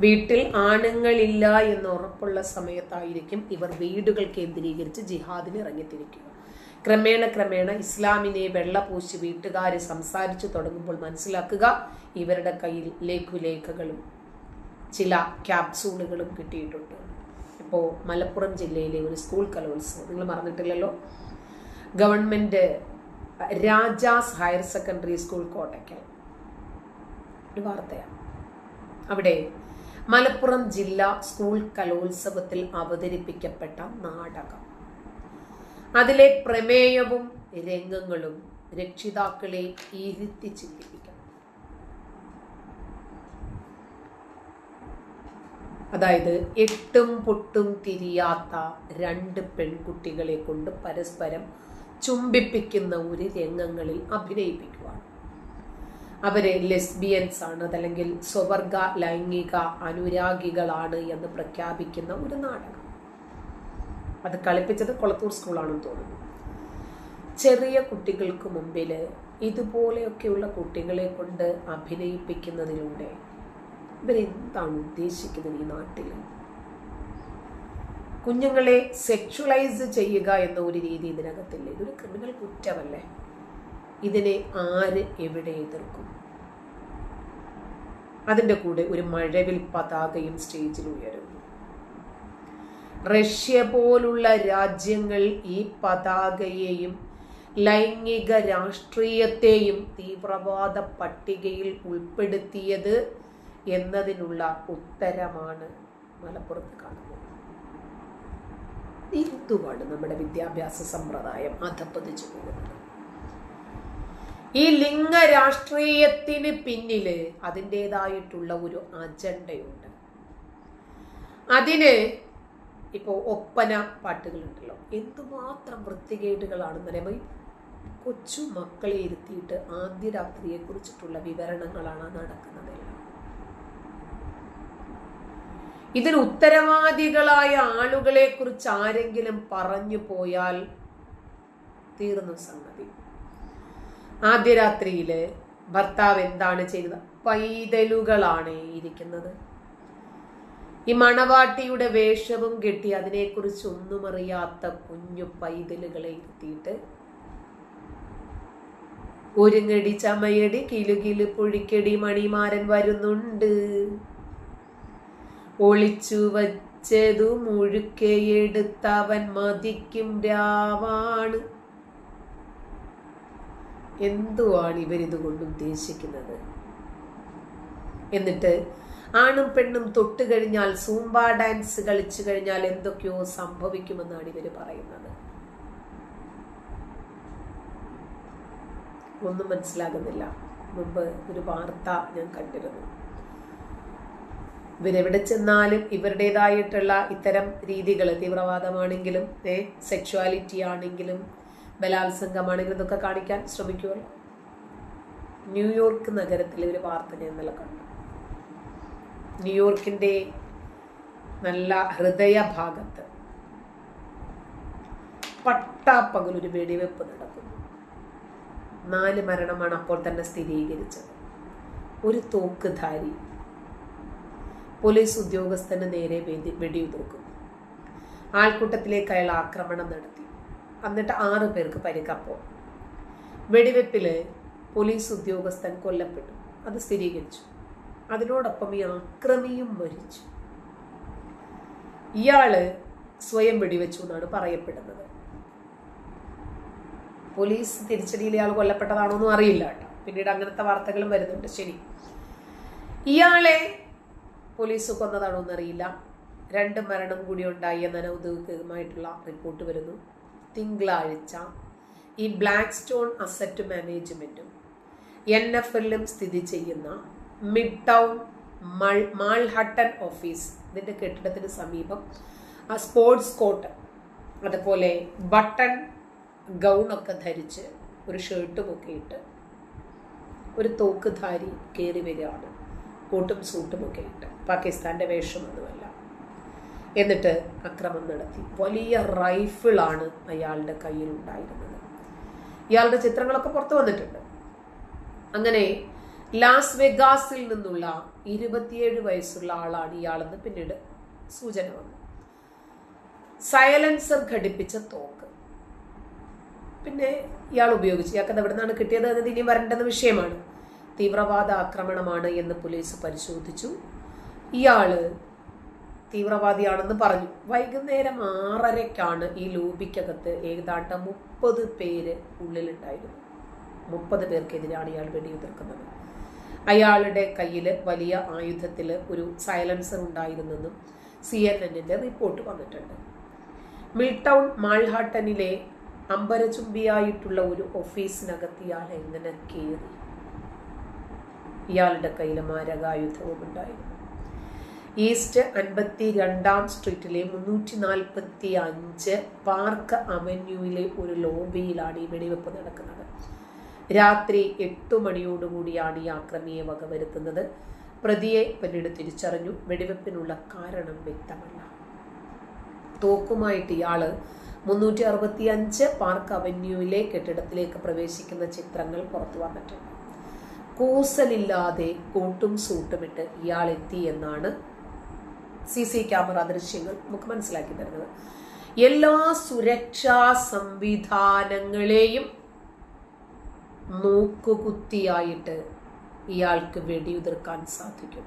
വീട്ടിൽ ആണുങ്ങളില്ല എന്ന് ഉറപ്പുള്ള സമയത്തായിരിക്കും ഇവർ വീടുകൾ കേന്ദ്രീകരിച്ച് ജിഹാദിന് ഇറങ്ങിത്തിരിക്കുക. ക്രമേണ ക്രമേണ ഇസ്ലാമിനെ വെള്ളപൂശി വീട്ടുകാർ സംസാരിച്ചു തുടങ്ങുമ്പോൾ മനസ്സിലാക്കുക ഇവരുടെ കയ്യിൽ ലഘുലേഖകളും ചില ക്യാപ്സൂളുകളും കിട്ടിയിട്ടുണ്ട്. ഇപ്പോൾ മലപ്പുറം ജില്ലയിലെ ഒരു സ്കൂൾ കലോത്സവം നിങ്ങൾ മറന്നിട്ടില്ലല്ലോ? Government Rajas higher secondary school Kottakkal. ഒരു വാർത്തയാണ്. അവിടെ മലപ്പുറം ജില്ലാ സ്കൂൾ കലോത്സവത്തിൽ അവതരിപ്പിക്കപ്പെട്ട നാടകം. അതിലെ പ്രമേയവും രംഗങ്ങളും രക്ഷിതാക്കളെ ഇരുത്തി ചിന്തിപ്പിക്കണം അതായത് എട്ടും പൊട്ടും തിരിയാത്ത രണ്ട് പെൺകുട്ടികളെ കൊണ്ട് പരസ്പരം ചുംബിപ്പിക്കുന്ന ഒരു രംഗങ്ങളിൽ അഭിനയിപ്പിക്കുവാണ്. അവർ ലെസ്ബിയൻസ് ആണ് അതല്ലെങ്കിൽ സ്വവർഗ ലൈംഗിക അനുരാഗികളാണ് എന്ന് പ്രഖ്യാപിക്കുന്ന ഒരു നാടകം. അത് കളിപ്പിച്ചത് കൊളത്തൂർ സ്കൂളാണെന്ന് തോന്നുന്നു. ചെറിയ കുട്ടികൾക്ക് മുമ്പിൽ ഇതുപോലെയൊക്കെയുള്ള കുട്ടികളെ കൊണ്ട് അഭിനയിപ്പിക്കുന്നതിലൂടെ ഇവരെന്താണ് ഉദ്ദേശിക്കുന്നത് ഈ നാട്ടിൽ കുഞ്ഞുങ്ങളെ സെക്ഷുവലൈസ് ചെയ്യുക എന്ന ഒരു രീതി ഇതിനകത്തില്ല? ഇതൊരു ക്രിമിനൽ കുറ്റമല്ലേ? ഇതിനെ ആര് എവിടെ എതിർക്കും? അതിന്റെ കൂടെ ഒരു മഴവിൽ പതാകയും സ്റ്റേജിൽ ഉയരുന്നു. റഷ്യ പോലുള്ള രാജ്യങ്ങൾ ഈ പതാകയെയും ലൈംഗിക രാഷ്ട്രീയത്തെയും തീവ്രവാദ പട്ടികയിൽ ഉൾപ്പെടുത്തിയത് എന്നതിനുള്ള ഉത്തരമാണ് മലപ്പുറത്ത് കാണുന്നത്. എന്തുമാണ് നമ്മുടെ വിദ്യാഭ്യാസ സമ്പ്രദായം? അധപ്പതിച്ചു പോകുന്നത്. ഈ ലിംഗ രാഷ്ട്രീയത്തിന് പിന്നിൽ അതിന്റെതായിട്ടുള്ള ഒരു അജണ്ടയുണ്ട്. അതിന് ഇപ്പോൾ ഒപ്പന പാട്ടുകളുണ്ടല്ലോ. എന്തുമാത്രം വൃത്തികേടുകളാണെന്ന് പറയുമ്പോൾ കൊച്ചു മക്കളെ ഇരുത്തിയിട്ട് ആദ്യ രാത്രിയെ കുറിച്ചിട്ടുള്ള വിവരണങ്ങളാണ് നടക്കുന്നത് ഇതിന് ഉത്തരവാദികളായ ആളുകളെ കുറിച്ച് ആരെങ്കിലും പറഞ്ഞു പോയാൽ തീർന്നു സംഗതി. ആദ്യ രാത്രിയിൽ ഭർത്താവ് എന്താണ് ചെയ്തത്? പൈതലുകളാണ് ഇരിക്കുന്നത്. ഈ മണവാട്ടിയുടെ വേഷവും കെട്ടി അതിനെക്കുറിച്ച് ഒന്നും അറിയാത്ത കുഞ്ഞു പൈതലുകളെ ഇരുത്തിയിട്ട് ഒരുങ്ങടി ചമയടി കിലുകിൽ പുഴിക്കടി മണിമാരൻ വരുന്നുണ്ട്. ഒളിച്ചു വച്ചതു മുഴുക്കെടുത്തവൻ മതിക്കും രാവാണ്. എന്തുവാണ് ഇവരിതുകൊണ്ട് ഉദ്ദേശിക്കുന്നത്? എന്നിട്ട് ആണും പെണ്ണും തൊട്ട് കഴിഞ്ഞാൽ സൂംബ ഡാൻസ് കളിച്ചു കഴിഞ്ഞാൽ എന്തൊക്കെയോ സംഭവിക്കുമെന്നാണ് ഇവർ പറയുന്നത്. ഒന്നും മനസ്സിലാകുന്നില്ല. മുമ്പ് ഒരു വാർത്ത ഞാൻ കണ്ടിരുന്നു. ഇവരെവിടെ ചെന്നാലും ഇവരുടേതായിട്ടുള്ള ഇത്തരം രീതികൾ തീവ്രവാദമാണെങ്കിലും സെക്ഷുവാലിറ്റി ആണെങ്കിലും ബലാത്സംഗമാണെങ്കിലും ഇതൊക്കെ കാണിക്കാൻ ശ്രമിക്കുമല്ലോ ന്യൂയോർക്ക് നഗരത്തിലെ ഒരു വാർത്ത ഞാൻ ഇന്നലെ കണ്ടു. ന്യൂയോർക്കിന്റെ നല്ല ഹൃദയഭാഗത്ത് പട്ടാപ്പകൽ ഒരു വെടിവെപ്പ് നടക്കുന്നു. നാല് മരണമാണ് അപ്പോൾ തന്നെ സ്ഥിരീകരിച്ചത്. ഒരു തോക്കുധാരി പോലീസ് ഉദ്യോഗസ്ഥന് നേരെ വെടി വെടിയുതിർക്കുന്നു. ആൾക്കൂട്ടത്തിലേക്ക് അയാൾ ആക്രമണം നടത്തി. എന്നിട്ട് ആറ് പേർക്ക് പരിക്കപ്പോൾ വെടിവെപ്പിൽ പോലീസ് ഉദ്യോഗസ്ഥൻ കൊല്ലപ്പെട്ടു. അത് സ്ഥിരീകരിച്ചു. അതിനോടൊപ്പം ഈ ആക്രമിയും മരിച്ചു. ഇയാൾ സ്വയം വെടിവെച്ചു എന്നാണ് പറയപ്പെടുന്നത്. പോലീസ് തിരിച്ചടിയിൽ ഇയാൾ കൊല്ലപ്പെട്ടതാണോന്നും അറിയില്ല കേട്ടോ. പിന്നീട് അങ്ങനത്തെ വാർത്തകളും വരുന്നുണ്ട്. ശരി. ഇയാളെ പോലീസ് കൊന്നതാണോ എന്നറിയില്ല. രണ്ട് മരണം കൂടി ഉണ്ടായി എന്ന ഔദ്യോഗികമായിട്ടുള്ള റിപ്പോർട്ട് വരുന്നു. തിങ്കളാഴ്ച ഈ ബ്ലാക്ക് സ്റ്റോൺ അസറ്റ് മാനേജ്മെന്റും എൻ എഫ് എല്ലും സ്ഥിതി ചെയ്യുന്ന മിഡ് ടൗൺ മൾ മാൾഹട്ടൻ ഓഫീസ് ഇതിന്റെ കെട്ടിടത്തിന് സമീപം ആ സ്പോർട്സ് കോട്ട് അതുപോലെ ബട്ടൺ ഗൗണൊക്കെ ധരിച്ച് ഒരു ഷർട്ടും ഒക്കെ ഇട്ട് ഒരു തോക്കുധാരി കയറി വരികയാണ്. കോട്ടും സൂട്ടും ഒക്കെ ഇട്ട്. വേഷം വേഷമൊന്നുമല്ല എന്നിട്ട് അക്രമം നടത്തി. വലിയ റൈഫിളാണ് അയാളുടെ കയ്യിൽ ഉണ്ടായിരുന്നത്. ഇയാളുടെ ചിത്രങ്ങളൊക്കെ പുറത്തു വന്നിട്ടുണ്ട്. അങ്ങനെ ലാസ് വെഗാസിൽ നിന്നുള്ള ഇരുപത്തിയേഴ് വയസ്സുള്ള ആളാണ് ഇയാളെന്ന് പിന്നീട് സൂചന വന്നു. സൈലൻസർ ഘടിപ്പിച്ച തോക്ക്. പിന്നെ ഇയാൾ ഉപയോഗിച്ചു. ഇയാൾക്ക് എവിടെ നിന്നാണ് കിട്ടിയത് എന്നത് ഇനി വരേണ്ടുന്ന വിഷയമാണ്. തീവ്രവാദ ആക്രമണമാണ് എന്ന് പോലീസ് പരിശോധിച്ചു. ഇയാൾ തീവ്രവാദിയാണെന്ന് പറഞ്ഞു. വൈകുന്നേരം ആറരയ്ക്കാണ് ഈ ലൂബിക്കകത്ത് ഏതാണ്ട് മുപ്പത് പേര് ഉള്ളിലുണ്ടായിരുന്നു മുപ്പത് പേർക്കെതിരാണ് ഇയാൾ വെടിയുതിർക്കുന്നത്. അയാളുടെ കയ്യിൽ വലിയ ആയുധത്തിൽ ഒരു സൈലൻസർ ഉണ്ടായിരുന്നെന്നും സി എൻ എന്നിന്റെ റിപ്പോർട്ട് വന്നിട്ടുണ്ട്. മിൽടൗൺ മാൾഹാട്ടനിലെ അമ്പരചുംബിയായിട്ടുള്ള ഒരു ഓഫീസിനകത്ത് ഇയാൾ എങ്ങനെ കയറി ഇയാളുടെ കയ്യിൽ മാരകായുധവും ഉണ്ടായിരുന്നു. ഈസ്റ്റ് അൻപത്തി രണ്ടാം സ്ട്രീറ്റിലെ മുന്നൂറ്റി നാൽപ്പത്തി അഞ്ച് പാർക്ക് അവന്യൂവിലെ ഒരു ലോബിയിലാണ് ഈ വെടിവെപ്പ് നടക്കുന്നത്. രാത്രി എട്ടു മണിയോടുകൂടിയാണ് ഈ ആക്രമിയെ വകവരുത്തുന്നത്. പ്രതിയെ പിന്നീട് തിരിച്ചറിഞ്ഞു. വെടിവെപ്പിനുള്ള കാരണം വ്യക്തമല്ല. തോക്കുമായിട്ട് ഇയാൾ മുന്നൂറ്റി അറുപത്തി അഞ്ച് പാർക്ക് അവന്യൂവിലെ കെട്ടിടത്തിലേക്ക് പ്രവേശിക്കുന്ന ചിത്രങ്ങൾ പുറത്തു വന്നിട്ടുണ്ട്. കൂസലില്ലാതെ കൂട്ടും സൂട്ടുമിട്ട് ഇയാൾ എത്തി എന്നാണ് സി സി ക്യാമറ ദൃശ്യങ്ങൾ നമുക്ക് മനസ്സിലാക്കി തരുന്നത്. എല്ലാ സുരക്ഷാ സംവിധാനങ്ങളെയും നോക്കുകുത്തിയായിട്ട് ഇയാൾക്ക് വെടിയുതിർക്കാൻ സാധിക്കും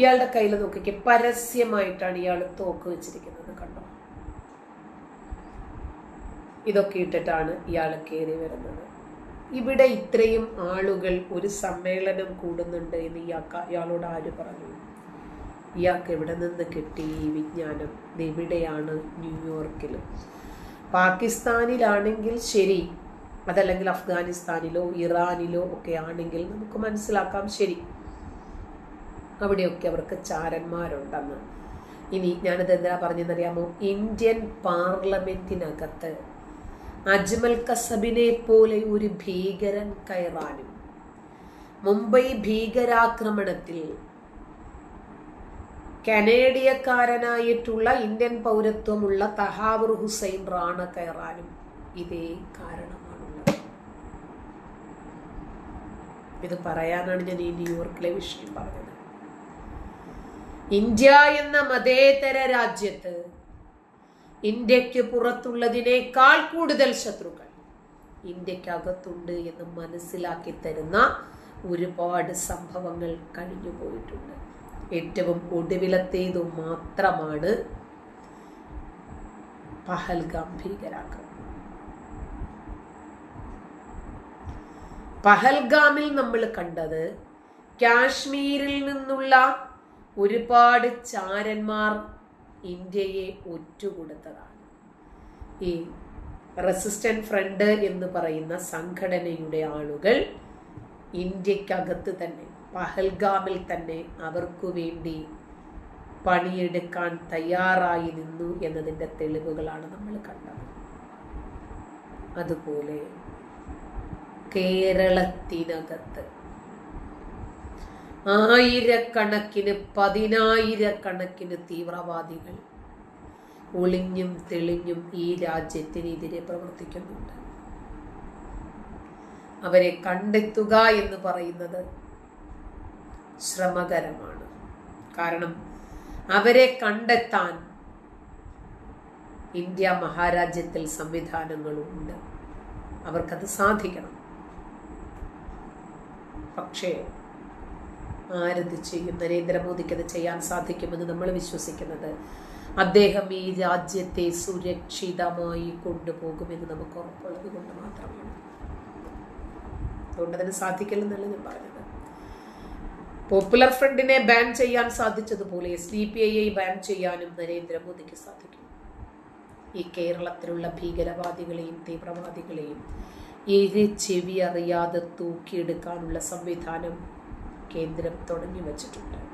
ഇയാളുടെ കയ്യിൽ നോക്കിക്ക് പരസ്യമായിട്ടാണ് ഇയാൾ തോക്ക് വെച്ചിരിക്കുന്നത് കണ്ടോ? ഇതൊക്കെ ഇട്ടിട്ടാണ് ഇയാൾ കയറി വരുന്നത്. ഇവിടെ ഇത്രയും ആളുകൾ ഒരു സമ്മേളനം കൂടുന്നുണ്ട് എന്ന് ഇയാൾക്ക് ഇയാളോട് ആര് പറഞ്ഞു? ഇയാൾക്ക് എവിടെ നിന്ന് കിട്ടി ഈ വിജ്ഞാനം? എവിടെയാണ് ന്യൂയോർക്കിൽ പാകിസ്ഥാനിലാണെങ്കിൽ ശരി അതല്ലെങ്കിൽ അഫ്ഗാനിസ്ഥാനിലോ ഇറാനിലോ ഒക്കെ ആണെങ്കിൽ നമുക്ക് മനസ്സിലാക്കാം ശരി. അവിടെയൊക്കെ അവർക്ക് ചാരന്മാരുണ്ടെന്ന്. ഇനി ഞാനിത് എന്താ പറഞ്ഞെന്നറിയാമോ? ഇന്ത്യൻ പാർലമെന്റിനകത്ത് അജ്മൽ കസബിനെ പോലെ ഒരു ഭീകരൻ കയറാനും. മുംബൈ ഭീകരാക്രമണത്തിൽ കനേഡിയക്കാരനായിട്ടുള്ള ഇന്ത്യൻ പൗരത്വമുള്ള തഹാവർ ഹുസൈൻ റാണ കയറാനും ഇതേ കാരണമാണുള്ളത്. ഇത് പറയാനാണ് ഞാൻ ഈ ന്യൂയോർക്കിലെ വിഷയം പറഞ്ഞത്. ഇന്ത്യ എന്ന മതേതര രാജ്യത്ത് ഇന്ത്യയ്ക്ക് പുറത്തുള്ളതിനേക്കാൾ കൂടുതൽ ശത്രുക്കൾ ഇന്ത്യക്കകത്തുണ്ട് എന്ന് മനസ്സിലാക്കി തരുന്ന ഒരുപാട് സംഭവങ്ങൾ കഴിഞ്ഞു പോയിട്ടുണ്ട്. ഏറ്റവും ഒടുവിലത്തേതു മാത്രമാണ് പഹൽഗാം ഭീകരാക്രമണം. പഹൽഗാമിൽ നമ്മൾ കണ്ടത് കാശ്മീരിൽ നിന്നുള്ള ഒരുപാട് ചാരന്മാർ ഇന്ത്യയെ ഒറ്റുകൊടുത്തതാണ്. ഈ റെസിസ്റ്റന്റ് ഫ്രണ്ട് എന്ന് പറയുന്ന സംഘടനയുടെ ആളുകൾ ഇന്ത്യക്കകത്ത് തന്നെ പഹൽഗാമിൽ തന്നെ അവർക്കു വേണ്ടി പണിയെടുക്കാൻ തയ്യാറായി നിന്നു എന്നതിന്റെ തെളിവുകളാണ് നമ്മൾ കണ്ടത്. അതുപോലെ കേരളത്തിനകത്ത് ആയിരക്കണക്കിന് പതിനായിരക്കണക്കിന് തീവ്രവാദികൾ ഒളിഞ്ഞും തെളിഞ്ഞും ഈ രാജ്യത്തിനെതിരെ പ്രവർത്തിക്കുന്നുണ്ട്. അവരെ കണ്ടെത്തുക എന്ന് പറയുന്നത് ശ്രമകരമാണ്. കാരണം അവരെ കണ്ടെത്താൻ ഇന്ത്യ മഹാരാജ്യത്തിൽ സംവിധാനങ്ങളുണ്ട്. അവർക്കത് സാധിക്കണം. പക്ഷേ ആരത് ചെയ്യും നരേന്ദ്രമോദിക്ക് അത് ചെയ്യാൻ സാധിക്കുമെന്ന് നമ്മൾ വിശ്വസിക്കുന്നത്. അദ്ദേഹം ഈ രാജ്യത്തെ സുരക്ഷിതമായി കൊണ്ടുപോകുമെന്ന് നമുക്ക് ഉറപ്പുള്ളത് കൊണ്ട് മാത്രമാണ്. അതുകൊണ്ട് അതിന് സാധിക്കില്ലെന്നല്ല ഞാൻ പറഞ്ഞത്. പോപ്പുലർ ഫ്രണ്ടിനെ ബാൻ ചെയ്യാൻ സാധിച്ചതുപോലെ എസ് ഡി പി ഐയെ ബാൻ ചെയ്യാനും നരേന്ദ്രമോദിക്ക് സാധിക്കും. ഈ കേരളത്തിലുള്ള ഭീകരവാദികളെയും തീവ്രവാദികളെയും ഏഴ് ചെവി അറിയാതെ തൂക്കിയെടുക്കാനുള്ള സംവിധാനം കേന്ദ്രം തുടങ്ങി വച്ചിട്ടുണ്ട്.